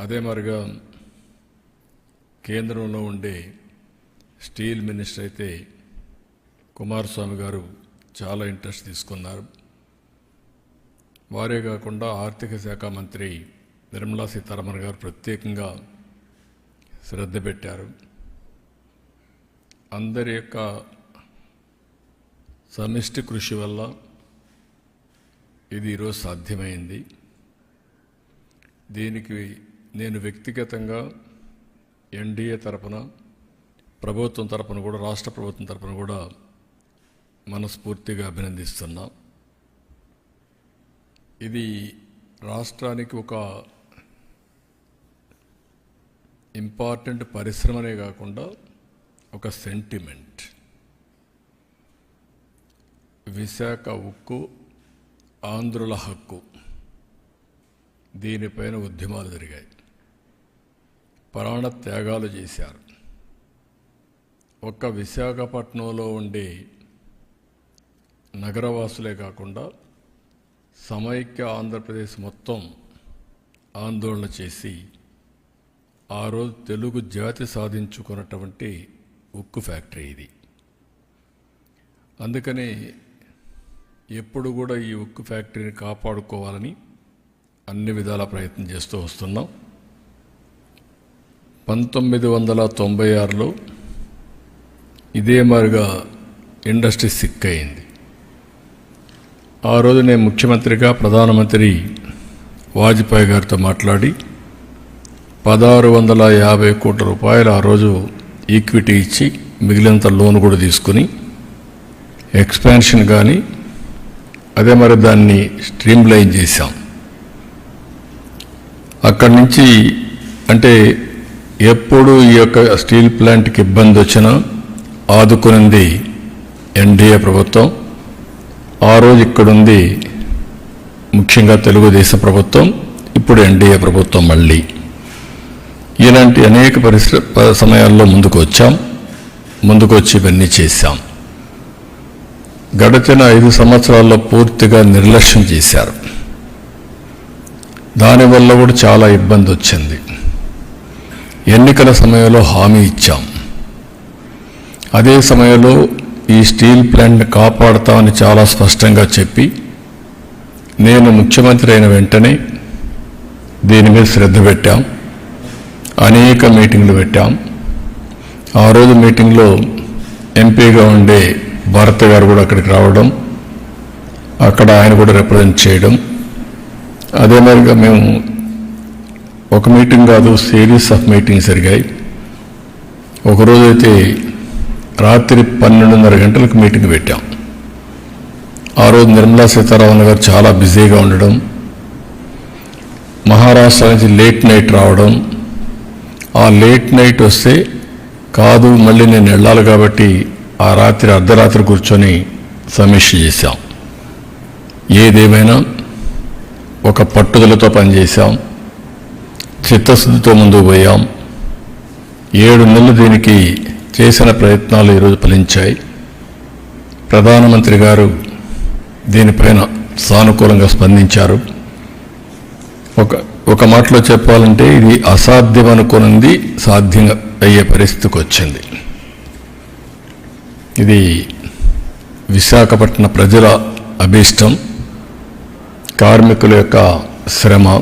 అదే మరిగా కేంద్రంలో ఉండే స్టీల్ మినిస్టర్ అయితే కుమారస్వామి గారు చాలా ఇంట్రెస్ట్ తీసుకున్నారు. వారే కాకుండా ఆర్థిక శాఖ మంత్రి నిర్మలా సీతారామన్ గారు ప్రత్యేకంగా శ్రద్ధ పెట్టారు. అందరి యొక్క సమిష్టి కృషి వల్ల ఇది ఈరోజు సాధ్యమైంది. దీనికి నేను వ్యక్తిగతంగా ఎన్డీఏ తరపున ప్రభుత్వం తరపున కూడా రాష్ట్ర ప్రభుత్వం తరపున కూడా మనస్ఫూర్తిగా అభినందిస్తున్నా. ఇది రాష్ట్రానికి ఒక ఇంపార్టెంట్ పరిశ్రమనే కాకుండా ఒక సెంటిమెంట్. విశాఖ ఉక్కు ఆంధ్రుల హక్కు. దీనిపైన ఉద్యమాలు జరిగాయి. ప్రాణ త్యాగాలు చేశారు. ఒక్క విశాఖపట్నంలో ఉండే నగరవాసులే కాకుండా సమైక్య ఆంధ్రప్రదేశ్ మొత్తం ఆందోళన చేసి ఆ రోజు తెలుగు జాతి సాధించుకున్నటువంటి ఉక్కు ఫ్యాక్టరీ ఇది. అందుకని ఎప్పుడు కూడా ఈ ఉక్కు ఫ్యాక్టరీని కాపాడుకోవాలని అన్ని విధాల ప్రయత్నం చేస్తూ వస్తున్నాం. పంతొమ్మిది వందల తొంభై ఆరులో ఇదే మాదిరిగా ఇండస్ట్రీ సిక్ అయింది. ఆ రోజు నేను ముఖ్యమంత్రిగా ప్రధానమంత్రి వాజ్పేయి గారితో మాట్లాడి పదహారు వందల యాభై కోట్ల రూపాయలు ఆ రోజు ఈక్విటీ ఇచ్చి మిగిలినంత లోన్ కూడా తీసుకుని ఎక్స్పాన్షన్ కానీ అదే మరి దాన్ని స్ట్రీమ్లైన్ చేశాం. అక్కడి నుంచి అంటే ఎప్పుడు ఈ యొక్క స్టీల్ ప్లాంట్కి ఇబ్బంది వచ్చినా ఆదుకునింది ఎన్డీఏ ప్రభుత్వం. ఆ రోజు ఇక్కడుంది ముఖ్యంగా తెలుగుదేశం ప్రభుత్వం ఇప్పుడు ఎన్డీఏ ప్రభుత్వం మళ్ళీ. ఇలాంటి అనేక పరిశ్ర సమయాల్లో ముందుకు వచ్చాం. ముందుకు వచ్చి ఇవన్నీ చేశాం. గడిచిన ఐదు సంవత్సరాల్లో పూర్తిగా నిర్లక్ష్యం చేశారు. దానివల్ల కూడా చాలా ఇబ్బంది వచ్చింది. ఎన్నికల సమయంలో హామీ ఇచ్చాం. అదే సమయంలో ఈ స్టీల్ ప్లాంట్ని కాపాడతామని చాలా స్పష్టంగా చెప్పి నేను ముఖ్యమంత్రి అయిన వెంటనే దీని మీద శ్రద్ధ పెట్టాం. అనేక మీటింగ్లు పెట్టాం. ఆ రోజు మీటింగ్లో ఎంపీగా ఉండే భారత గారు కూడా అక్కడికి రావడం అక్కడ ఆయన కూడా రిప్రజెంట్ చేయడం. అదే మాదిరిగా మేము ఒక మీటింగ్ కాదు సిరీస్ ఆఫ్ మీటింగ్స్ జరిగాయి. ఒకరోజైతే రాత్రి పన్నెండున్నర గంటలకు మీటింగ్ పెట్టాం. ఆ రోజు నిర్మలా సీతారామన్ గారు చాలా బిజీగా ఉండడం మహారాష్ట్ర నుంచి లేట్ నైట్ రావడం. ఆ లేట్ నైట్ వస్తే కాదు మళ్ళీ నేను వెళ్ళాలి కాబట్టి ఆ రాత్రి అర్ధరాత్రి కూర్చొని సమీక్ష చేశాం. ఏదేమైనా ఒక పట్టుదలతో పనిచేశాం. చిత్తశుద్ధితో ముందుకు పోయాం. ఏడు నెలలు దీనికి చేసిన ప్రయత్నాలు ఈరోజు ఫలించాయి. ప్రధానమంత్రి గారు దీనిపైన సానుకూలంగా స్పందించారు. ఒక ఒక మాటలో చెప్పాలంటే ఇది అసాధ్యం అనుకున్నది సాధ్యం అయ్యే పరిస్థితికి వచ్చింది. ఇది విశాఖపట్నం ప్రజల అభీష్టం కార్మికుల యొక్క శ్రమ